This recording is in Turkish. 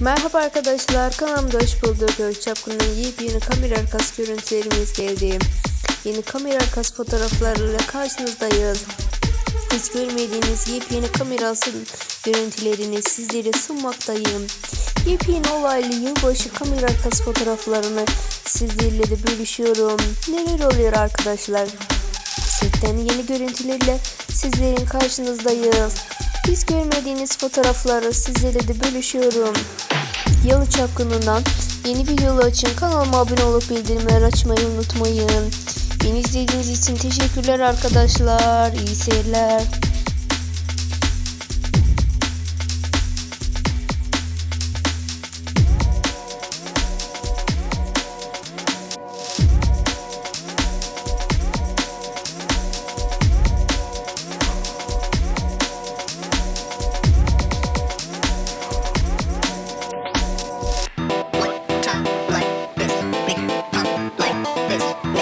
Merhaba arkadaşlar kanalımda hoş bulduk. Gökçapkın'ın yepyeni kamera arkası görüntülerimiz geldi. Yeni kamera arkası fotoğraflarıyla karşınızdayız. Hiç görmediğiniz yepyeni kamerası görüntülerini sizlere sunmaktayım. Yepyeni olaylı yılbaşı kamera arkası fotoğraflarını sizlerle de bölüşüyorum. Neler oluyor arkadaşlar? Setten yeni görüntülerle sizlerin karşınızdayız. Hiç görmediğiniz fotoğrafları sizlerle de bölüşüyorum. Yalı Çapkını'ndan yeni videolar için kanalıma abone olup bildirimleri açmayı unutmayın. Beni izlediğiniz için teşekkürler arkadaşlar. İyi seyirler. Yes.